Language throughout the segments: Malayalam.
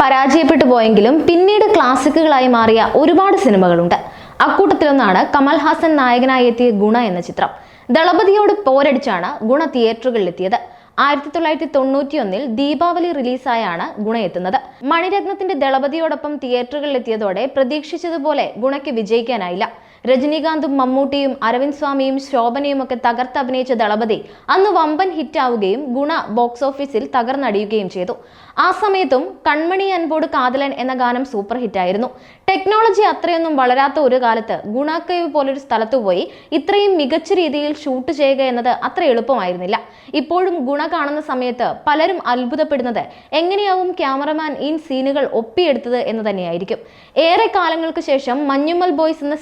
പരാജയപ്പെട്ടു പോയെങ്കിലും പിന്നീട് ക്ലാസിക്കുകളായി മാറിയ ഒരുപാട് സിനിമകളുണ്ട്. അക്കൂട്ടത്തിലൊന്നാണ് കമൽഹാസൻ നായകനായി എത്തിയ ഗുണ എന്ന ചിത്രം. ദളപതിയോട് പോരടിച്ചാണ് ഗുണ തിയേറ്ററുകളിലെത്തിയത്. ആയിരത്തി തൊള്ളായിരത്തി തൊണ്ണൂറ്റിയൊന്നിൽ ദീപാവലി റിലീസായാണ് ഗുണ എത്തുന്നത്. മണിരത്നത്തിന്റെ ദളപതിയോടൊപ്പം തിയേറ്ററുകളിലെത്തിയതോടെ പ്രതീക്ഷിച്ചതുപോലെ ഗുണയ്ക്ക് വിജയിക്കാനായില്ല. രജനീകാന്തും മമ്മൂട്ടിയും അരവിന്ദ് സ്വാമിയും ശോഭനയും ഒക്കെ തകർത്ത് അഭിനയിച്ച ദളപതി അന്ന് വമ്പൻ ഹിറ്റാവുകയും ഗുണ ബോക്സ് ഓഫീസിൽ തകർന്നടിയുകയും ചെയ്തു. ആ സമയത്തും കൺമണി അൻപോട് കാതലൻ എന്ന ഗാനം സൂപ്പർ ഹിറ്റായിരുന്നു ടെക്നോളജി അത്രയൊന്നും വളരാത്ത ഒരു കാലത്ത് ഗുണാക്കൈവ് പോലൊരു സ്ഥലത്ത് പോയി ഇത്രയും മികച്ച രീതിയിൽ ഷൂട്ട് ചെയ്യുക എന്നത് അത്ര എളുപ്പമായിരുന്നില്ല. ഇപ്പോഴും ഗുണ കാണുന്ന സമയത്ത് പലരും അത്ഭുതപ്പെടുന്നത് എങ്ങനെയാവും ക്യാമറമാൻ ഈ സീനുകൾ ഒപ്പിയെടുത്തത് എന്ന് തന്നെയായിരിക്കും. ഏറെ കാലങ്ങൾക്ക് ശേഷം മഞ്ഞുമൽ ബോയ്സ് എന്ന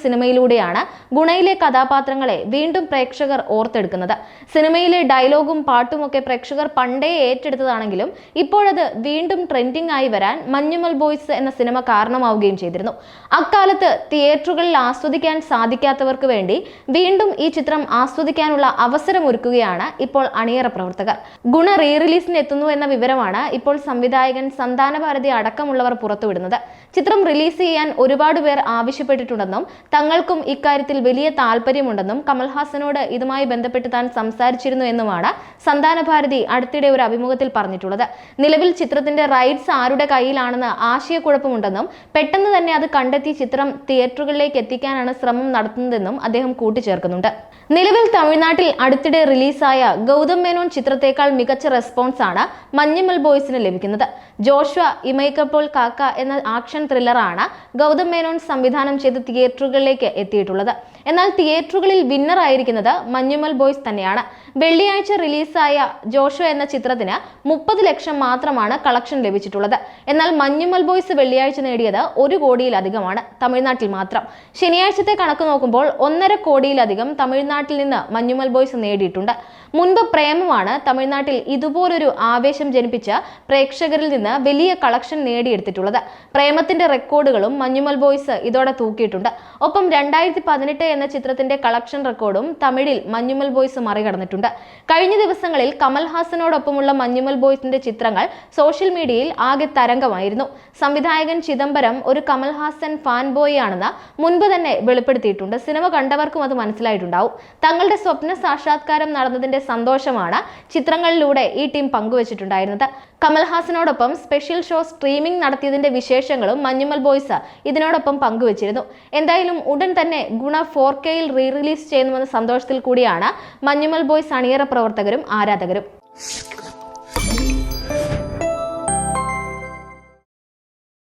സിനിമയിലൂടെയാണ് ഗുണയിലെ കഥാപാത്രങ്ങളെ വീണ്ടും പ്രേക്ഷകർ ഓർത്തെടുക്കുന്നത്. സിനിമയിലെ ഡയലോഗും പാട്ടുമൊക്കെ പ്രേക്ഷകർ പണ്ടേ ഏറ്റെടുത്തതാണെങ്കിലും ഇപ്പോഴത് വീണ്ടും ട്രെൻഡിംഗ് ആയി വരാൻ മഞ്ഞുമൽ ബോയ്സ് എന്ന സിനിമ കാരണമാവുകയും ചെയ്തിരുന്നു. അക്കാലത്ത് തിയേറ്ററുകളിൽ ആസ്വദിക്കാൻ സാധിക്കാത്തവർക്ക് വേണ്ടി വീണ്ടും ഈ ചിത്രം ആസ്വദിക്കാനുള്ള അവസരം ഒരുക്കുകയാണ് ഇപ്പോൾ അണിയറ പ്രവർത്തകർ. ഗുണ റീ റിലീസിന് എത്തുന്നു എന്ന വിവരമാണ് ഇപ്പോൾ സംവിധായകൻ സന്താന ഭാരതി അടക്കമുള്ളവർ പുറത്തുവിടുന്നത്. ചിത്രം റിലീസ് ചെയ്യാൻ ഒരുപാട് പേർ ആവശ്യപ്പെട്ടിട്ടുണ്ടെന്നും തങ്ങൾക്കും ഇക്കാര്യത്തിൽ വലിയ താല്പര്യമുണ്ടെന്നും കമൽഹാസനോട് ഇതുമായി ബന്ധപ്പെട്ട് താൻ സംസാരിച്ചിരുന്നു എന്നുമാണ് സന്താന ഭാരതി അടുത്തിടെ ഒരു അഭിമുഖത്തിൽ പറഞ്ഞിട്ടുള്ളത്. നിലവിൽ ചിത്രത്തിന്റെ റൈറ്റ്സ് ആരുടെ കയ്യിലാണെന്ന് ആശയക്കുഴപ്പമുണ്ടെന്നും പെട്ടെന്ന് തന്നെ അത് കണ്ടെത്തി ചിത്രം തിയേറ്ററുകളിലേക്ക് എത്തിക്കാനാണ് ശ്രമം നടത്തുന്നതെന്നും അദ്ദേഹം കൂട്ടിച്ചേർക്കുന്നുണ്ട്. നിലവിൽ തമിഴ്നാട്ടിൽ അടുത്തിടെ റിലീസായ ഗൗതം മേനോൻ ചിത്രത്തേക്കാൾ മികച്ച റെസ്പോൺസ് ആണ് മഞ്ഞുമൽ ബോയ്സിന് ലഭിക്കുന്നത്. ജോഷ്വ ഇമൈക്കപ്പോൾ കാക്ക എന്ന ആക്ഷൻ ത്രില്ലറാണ് ഗൗതം മേനോൻ സംവിധാനം ചെയ്ത് തിയേറ്ററുകളിലേക്ക് എത്തിയിട്ടുള്ളത്. എന്നാൽ തിയേറ്ററുകളിൽ വിന്നർ ആയിരിക്കുന്നത് മഞ്ഞുമൽ ബോയ്സ് തന്നെയാണ്. വെള്ളിയാഴ്ച റിലീസായ ജോഷോ എന്ന ചിത്രത്തിന് മുപ്പത് ലക്ഷം മാത്രമാണ് കളക്ഷൻ ലഭിച്ചിട്ടുള്ളത്. എന്നാൽ മഞ്ഞുമൽ ബോയ്സ് വെള്ളിയാഴ്ച നേടിയത് ഒരു കോടിയിലധികമാണ് തമിഴ്നാട്ടിൽ മാത്രം. ശനിയാഴ്ചത്തെ കണക്ക് നോക്കുമ്പോൾ ഒന്നര കോടിയിലധികം തമിഴ്നാട്ടിൽ നിന്ന് മഞ്ഞുമൽ ബോയ്സ് നേടിയിട്ടുണ്ട്. മുൻപ് പ്രേമമാണ് തമിഴ്നാട്ടിൽ ഇതുപോലൊരു ആവേശം ജനിപ്പിച്ച് പ്രേക്ഷകരിൽ നിന്ന് വലിയ കളക്ഷൻ നേടിയെടുത്തിട്ടുള്ളത്. പ്രേമത്തിന്റെ റെക്കോർഡുകളും മഞ്ഞുമൽ ബോയ്സ് ഇതോടെ തൂക്കിയിട്ടുണ്ട്. ഒപ്പം രണ്ടായിരത്തി പതിനെട്ട് എന്ന ചിത്രത്തിന്റെ കളക്ഷൻ റെക്കോർഡും തമിഴിൽ മഞ്ഞുമൽ ബോയ്സ് മറികടന്നിട്ടുണ്ട്. കഴിഞ്ഞ ദിവസങ്ങളിൽ കമൽഹാസനോടൊപ്പമുള്ള മഞ്ഞുമൽ ബോയ്സിന്റെ ചിത്രങ്ങൾ സോഷ്യൽ മീഡിയയിൽ ആകെ തരംഗമായിരുന്നു. സംവിധായകൻ ചിദംബരം ഒരു കമൽഹാസൻ ഫാൻ ബോയ് ആണെന്ന് മുൻപ് തന്നെ വെളിപ്പെടുത്തിയിട്ടുണ്ട്. സിനിമ കണ്ടവർക്കും അത് മനസ്സിലായിട്ടുണ്ടാവും. തങ്ങളുടെ സ്വപ്ന സാക്ഷാത്കാരം നടന്നതിന്റെ സന്തോഷമാണ് ചിത്രങ്ങളിലൂടെ ഈ ടീം പങ്കുവച്ചിട്ടുണ്ടായിരുന്നത്. കമൽഹാസനോടൊപ്പം സ്പെഷ്യൽ ഷോ സ്ട്രീമിംഗ് നടത്തിയതിന്റെ വിശേഷങ്ങളും മഞ്ഞുമൽ ബോയ്സ് ഇതിനോടൊപ്പം പങ്കുവച്ചിരുന്നു. എന്തായാലും ഉടൻ തന്നെ ഗുണ ഫോർ കെയിൽ റീ റിലീസ് ചെയ്യുന്നുവെന്ന സന്തോഷത്തിൽ കൂടിയാണ് മഞ്ഞുമൽ ബോയ്സ് അണിയറ പ്രവർത്തകരും ആരാധകരും.